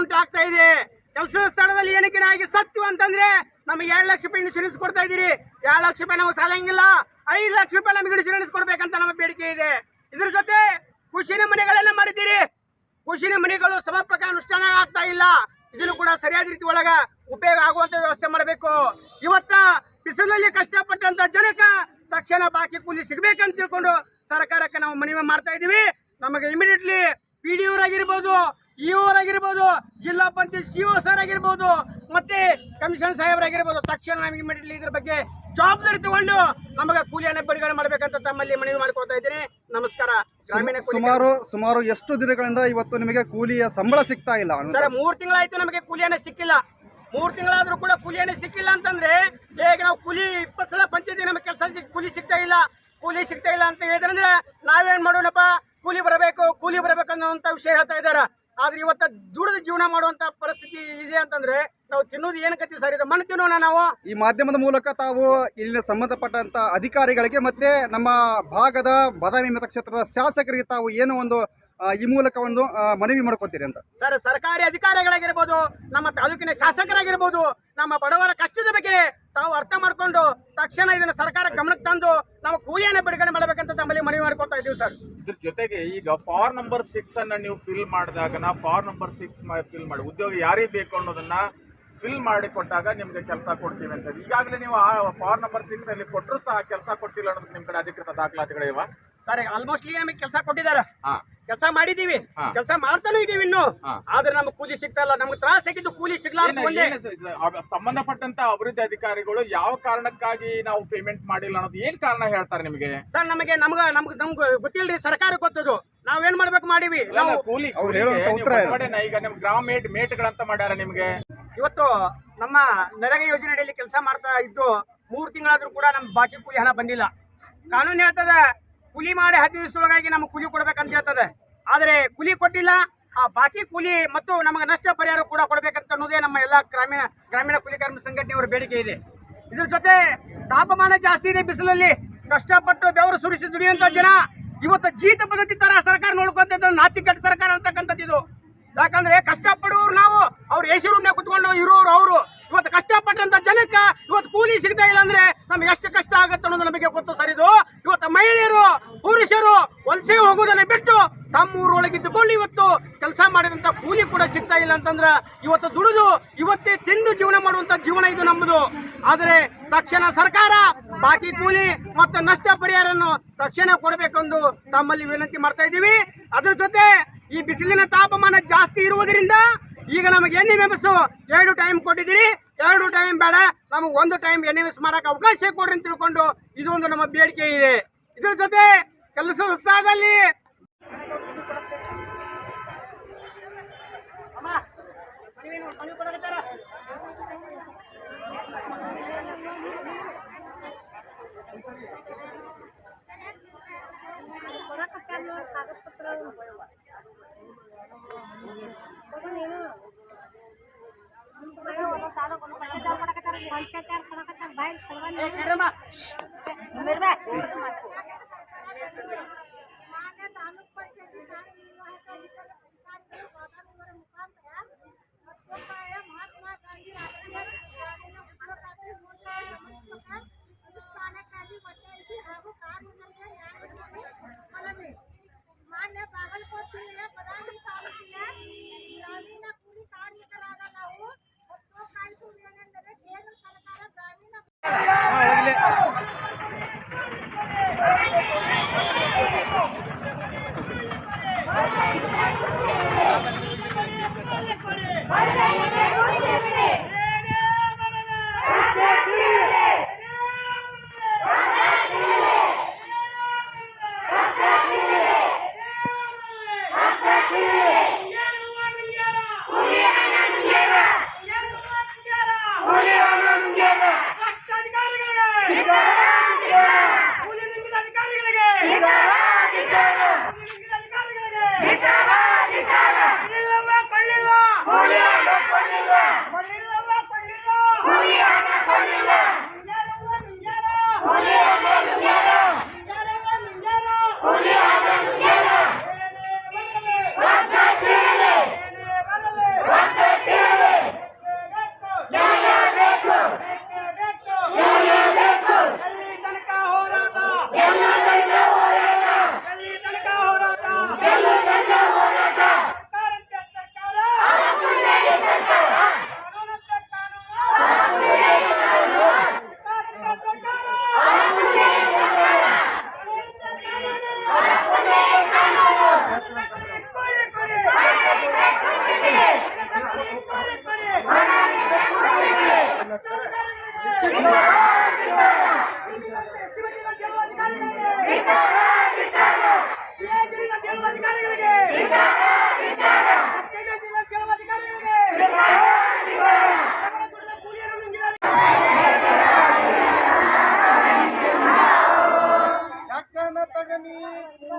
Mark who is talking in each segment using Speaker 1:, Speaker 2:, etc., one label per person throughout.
Speaker 1: ಉಂಟಾಗ್ತಾ ಇದೆ. ಕೆಲಸದ ಸ್ಥಳದಲ್ಲಿ ಏನಕ್ಕೆ ಆಗಿ ಸತ್ತು ಅಂತಂದ್ರೆ ನಮಗೆ ಎರಡು ಲಕ್ಷ ರೂಪಾಯಿ ಇನ್ಶೂರೆನ್ಸ್ ಕೊಡ್ತಾ ಇದೀರಿ ಎರಡು ಲಕ್ಷ ರೂಪಾಯಿ ನಾವು ಸಾಲಂಗಿಲ್ಲ. ಐದು ಲಕ್ಷ ರೂಪಾಯಿ ನಮಗೆ ಇನ್ಶೂರೆನ್ಸ್ ಕೊಡ್ಬೇಕಂತ ನಮ್ಮ ಬೇಡಿಕೆ ಇದೆ. ಇದ್ರ ಜೊತೆ ಖುಷಿನ ಮನೆಗಳನ್ನ ಮಾಡಿದ್ದೀರಿ. ಖುಷಿನ ಮನೆಗಳು ಸಮರ್ಪಕ ಅನುಷ್ಠಾನ ಆಗ್ತಾ ಇಲ್ಲ. ಇದನ್ನು ಕೂಡ ಸರಿಯಾದ ರೀತಿ ಒಳಗ ಉಪಯೋಗ ಆಗುವಂತ ವ್ಯವಸ್ಥೆ ಮಾಡಬೇಕು. ಇವತ್ತ ಬಿಸಿಲಲ್ಲಿ ಕಷ್ಟಪಟ್ಟಂತ ಜನಕ ತಕ್ಷಣ ಬಾಕಿ ಕೂಲಿ ಸಿಗ್ಬೇಕಂತ ತಿಳ್ಕೊಂಡು ಸರ್ಕಾರಕ್ಕೆ ನಾವು ಮನವಿ ಮಾಡ್ತಾ ಇದೀವಿ ನಮಗೆ ಇಮಿಡಿಯೇಟ್ಲಿ ಪಿ ಡಿ ಆಗಿರ್ಬೋದು ಇ ಆಗಿರ್ಬೋದು ಜಿಲ್ಲಾ ಪಂಚಾಯತ್ ಸಿ ಒ ಸರ್ ಆಗಿರ್ಬೋದು ಮತ್ತೆ ಕಮಿಷನ್ ಸಾಹೇಬರಾಗಿರ್ಬೋದು ತಕ್ಷಣ ನಮಗೆ ಇಮಿಡಿಯೇಟ್ಲಿ ಇದ್ರ ಬಗ್ಗೆ ಜವಾಬ್ದಾರಿ ತಗೊಂಡು ನಮಗೆ ಕೂಲಿಯನ್ನು ಬಿಡುಗಡೆ ಮಾಡಬೇಕಂತ ತಮ್ಮಲ್ಲಿ ಮನವಿ ಮಾಡ್ಕೊಳ್ತಾ ಇದ್ದೀನಿ. ನಮಸ್ಕಾರ. ಗ್ರಾಮೀಣ
Speaker 2: ಸುಮಾರು ಸುಮಾರು ಎಷ್ಟು ದಿನಗಳಿಂದ ಇವತ್ತು ನಿಮಗೆ ಕೂಲಿಯ ಸಂಬಳ ಸಿಗ್ತಾ ಇಲ್ಲ?
Speaker 1: ಸರ್ ಮೂರ್ ತಿಂಗಳಾಯ್ತು ನಮಗೆ ಕೂಲಿಯನ್ನು ಸಿಕ್ಕಿಲ್ಲ. ಮೂರು ತಿಂಗಳಾದರೂ ಕೂಡ ಕೂಲಿಯನ್ನು ಸಿಕ್ಕಿಲ್ಲ ಅಂತಂದ್ರೆ ಹೇಗೆ ನಾವು ಕೂಲಿ ಇಪ್ಪತ್ತು ಸಲ ಪಂಚಾಯತಿ ನಮಗೆ ಕೆಲಸ ಕೂಲಿ ಸಿಗ್ತಾ ಇಲ್ಲ. ಕೂಲಿ ಸಿಗ್ತಾ ಇಲ್ಲ ಅಂತ ಹೇಳಿದ್ರಂದ್ರೆ ನಾವೇನ್ ಮಾಡೋಣಪ್ಪ? ಕೂಲಿ ಬರಬೇಕು ಕೂಲಿ ಬರಬೇಕು ಅನ್ನೋ ವಿಷಯ ಹೇಳ್ತಾ ಇದಾರ ಆದ್ರೆ ಇವತ್ತ ದುಡಿದ ಜೀವನ ಮಾಡುವಂತ ಪರಿಸ್ಥಿತಿ ಇದೆ ಅಂತಂದ್ರೆ ನಾವು ತಿನ್ನೋದು ಏನ್ ಗತಿ ಸರ್? ಇದು ಮಣ್ಣು ತಿನ್ನೋಣ ನಾವು?
Speaker 2: ಈ ಮಾಧ್ಯಮದ ಮೂಲಕ ತಾವು ಇಲ್ಲಿನ ಸಂಬಂಧಪಟ್ಟಂತ ಅಧಿಕಾರಿಗಳಿಗೆ ಮತ್ತೆ ನಮ್ಮ ಭಾಗದ ಬಾದಾಮಿ ಮತಕ್ಷೇತ್ರದ ಶಾಸಕರಿಗೆ ತಾವು ಏನು ಒಂದು ಈ ಮೂಲಕ ಒಂದು ಮನವಿ ಮಾಡ್ಕೊತೀರಿ ಅಂತ?
Speaker 1: ಸರ್ ಸರ್ಕಾರಿ ಅಧಿಕಾರಿಗಳಾಗಿರ್ಬೋದು ನಮ್ಮ ತಾಲೂಕಿನ ಶಾಸಕರಾಗಿರ್ಬೋದು ನಮ್ಮ ಬಡವರ ಕಷ್ಟದ ಬಗ್ಗೆ ತಾವು ಅರ್ಥ ಮಾಡ್ಕೊಂಡು ತಕ್ಷಣ ಇದನ್ನ ಸರ್ಕಾರ ಗಮನಕ್ಕೆ ತಂದು ನಾವು ಕೂಲಿಯನ್ನು ಬಿಡುಗಡೆ ಮಾಡಬೇಕಂತ ತಮ್ಮಲ್ಲಿ ಮನವಿ ಮಾಡ್ಕೊತಾ ಇದ್ದೀವಿ ಸರ್.
Speaker 3: ಇದ್ರ ಜೊತೆಗೆ ಈಗ ಫಾರ್ ನಂಬರ್ ಸಿಕ್ಸ್ ಅನ್ನ ನೀವು ಫಿಲ್ ಮಾಡಿದಾಗ ನಾ ಫಾರ್ ನಂಬರ್ ಸಿಕ್ಸ್ ಫಿಲ್ ಮಾಡಿ. ಉದ್ಯೋಗ ಯಾರಿಗೆ ಬೇಕು ಅನ್ನೋದನ್ನ ಫಿಲ್ ಮಾಡಿ ಕೊಟ್ಟಾಗ ನಿಮ್ಗೆ ಕೆಲಸ ಕೊಡ್ತೀವಿ ಅಂತ ಈಗಾಗಲೇ ನೀವು ಆ ಫಾರ್ ನಂಬರ್ ಸಿಕ್ಸ್ ಅಲ್ಲಿ ಕೊಟ್ಟರು ಸಹ ಕೆಲಸ ಕೊಟ್ಟಿಲ್ಲ ಅನ್ನೋದು ನಿಮ್ ಕಡೆ ಅಧಿಕೃತ ದಾಖಲಾತಿಗಳಿವ?
Speaker 1: ಸರ್ ಆಲ್ಮೋಸ್ಟ್ ನಮಗೆ ಕೆಲಸ ಕೊಟ್ಟಿದ್ದಾರೆ.
Speaker 3: ಹಾ.
Speaker 1: ಕೆಲಸ ಮಾಡಿದೀವಿ. ಕೆಲಸ ಮಾಡ್ತಾನೂ ಇದೀವಿ ಇನ್ನು. ಆದ್ರೆ ನಮ್ಗೆ ಕೂಲಿ ಸಿಗ್ತಾ ಇಲ್ಲ. ನಮ್ಗೆ ತ್ರಾಸ ಆಗಿದ್ದು ಕೂಲಿ ಸಿಗ್ಲಾರ್ದು ಒಂದೇ.
Speaker 3: ಸಂಬಂಧಪಟ್ಟಂತ ಅಭಿವೃದ್ಧಿ ಅಧಿಕಾರಿಗಳು ಯಾವ ಕಾರಣಕ್ಕಾಗಿ ನಾವು ಪೇಮೆಂಟ್ ಮಾಡಿಲ್ಲ ಅನ್ನೋದು ಏನ್ ಕಾರಣ ಹೇಳ್ತಾರೆ ನಿಮಗೆ?
Speaker 1: ಸರ್ ನಮಗೆ ನಮ್ಗ ನಮ್ಗೆ ನಮ್ಗೆ ಗೊತ್ತಿಲ್ರಿ ಸರ್ಕಾರ ಗೊತ್ತದು. ನಾವೇನ್ ಮಾಡ್ಬೇಕು ಮಾಡಿವಿ? ನಾವು
Speaker 3: ಕೂಲಿ
Speaker 2: ಅವ್ರು
Speaker 3: ಕೂಲಿಗೆ
Speaker 2: ಉತ್ತರ
Speaker 3: ಈಗ ನಿಮ್ ಗ್ರಾಮ ಮೇಟ್ ಮೇಟ್ಗಳಂತ ಮಾಡ್ಯಾರ ನಿಮ್ಗೆ?
Speaker 1: ಇವತ್ತು ನಮ್ಮ ನರಗ ಯೋಜನೆ ಅಡಿಯಲ್ಲಿ ಕೆಲಸ ಮಾಡ್ತಾ ಇದ್ದು ಮೂರು ತಿಂಗಳಾದ್ರೂ ಕೂಡ ನಮ್ ಬಾಕಿ ಕೂಲಿ ಹಣ ಬಂದಿಲ್ಲ. ಕಾನೂನು ಹೇಳ್ತದೆ ಕೂಲಿ ಮಾಡಿ ಹತ್ತು ದಿವಸದೊಳಗಾಗಿ ನಮ್ಗೆ ಕೂಲಿ ಕೊಡ್ಬೇಕಂತ ಹೇಳ್ತದೆ. ಆದರೆ ಕೂಲಿ ಕೊಟ್ಟಿಲ್ಲ, ಆ ಬಾಕಿ ಕೂಲಿ ಮತ್ತು ನಮಗೆ ನಷ್ಟ ಪರಿಹಾರ ಕೂಡ ಕೊಡಬೇಕಂತ ಅನ್ನೋದೇ ನಮ್ಮ ಎಲ್ಲ ಗ್ರಾಮೀಣ ಗ್ರಾಮೀಣ ಕೂಲಿ ಕಾರ್ಮಿಕ ಸಂಘಟನೆಯವರ ಬೇಡಿಕೆ ಇದೆ. ಇದ್ರ ಜೊತೆ ತಾಪಮಾನ ಜಾಸ್ತಿ ಇದೆ ಬಿಸಿಲಲ್ಲಿ, ಕಷ್ಟಪಟ್ಟು ಬೆವರು ಸುರಿಸಿ ದುಡಿಯುವಂತ ಜನ ಇವತ್ತು ಜೀತ ಪದ್ಧತಿ ತರ ಸರ್ಕಾರ ನೋಡ್ಕೊಂತ ನಾಚಿಕೆಟ್ಟ ಸರ್ಕಾರ ಅಂತಕ್ಕಂಥದ್ದು ಇದು. ಯಾಕಂದ್ರೆ ಕಷ್ಟಪಡೋರು ನಾವು ಅವ್ರು ಎಸಿ ರೂಮ್ನಾಗ ಕುತ್ಕೊಂಡು ಇರೋರು ಅವರು. ಇವತ್ತು ಕಷ್ಟಪಟ್ಟಂಥ ಜನಕ್ಕೆ ಇವತ್ತು ಕೂಲಿ ಸಿಗ್ತಾ ಇಲ್ಲ ಅಂದ್ರೆ ನಮ್ಗೆ ಎಷ್ಟು ಕಷ್ಟ ಆಗುತ್ತೆ ಅನ್ನೋದು ನಮಗೆ ಗೊತ್ತು ಸರಿದು ಇವತ್ತು ಮಹಿಳೆಯರು, ಪುರುಷರು ವಲಸೆ ಹೋಗೋದನ್ನ ಬಿಟ್ಟು ತಮ್ಮ ಊರೊಳಗಿದ್ದುಕೊಂಡು ಇವತ್ತು ಕೆಲಸ ಮಾಡಿದಂತ ಕೂಲಿ ಕೂಡ ಸಿಗ್ತಾ ಇಲ್ಲ ಅಂತಂದ್ರೆ ಇವತ್ತು ದುಡಿದು ಇವತ್ತೇ ತಿಂದು ಜೀವನ ಮಾಡುವಂತ ಜೀವನ ಇದು ನಮ್ಮದು ಆದರೆ ತಕ್ಷಣ ಸರ್ಕಾರ ಬಾಕಿ ಕೂಲಿ ಮತ್ತು ನಷ್ಟ ಪರಿಹಾರವನ್ನು ತಕ್ಷಣ ಕೊಡಬೇಕೆಂದು ತಮ್ಮಲ್ಲಿ ವಿನಂತಿ ಮಾಡ್ತಾ ಇದ್ದೀವಿ. ಅದ್ರ ಜೊತೆ ಈ ಬಿಸಿಲಿನ ತಾಪಮಾನ ಜಾಸ್ತಿ ಇರುವುದರಿಂದ ಈಗ ನಮಗೆ ಎನ್ ಎಂ ಎಸ್ ಎರಡು ಟೈಮ್ ಕೊಟ್ಟಿದ್ದೀರಿ. ಎರಡು ಟೈಮ್ ಬೇಡ. ನಮಗೆ ಒಂದು ಟೈಮ್ ಎನ್ ಎಂ ಎಸ್ ಮಾಡಕ್ಕೆ ಅವಕಾಶ ಕೊಡ್ರಿ ಅಂತ ತಿಳ್ಕೊಂಡು ಇದೊಂದು ನಮ್ಮ ಬೇಡಿಕೆ ಇದೆ. ಇದ್ರ ಜೊತೆ ಕೆಲಸದ ಸ್ಥಳದಲ್ಲಿ
Speaker 4: ఏ
Speaker 5: కర్రమా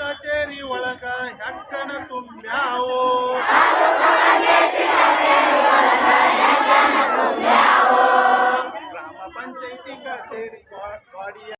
Speaker 5: ಕಚೇರಿ ಒಳಗ ಹೆಕ್ಕನ ತುಂಬ್ಯಾವೋ.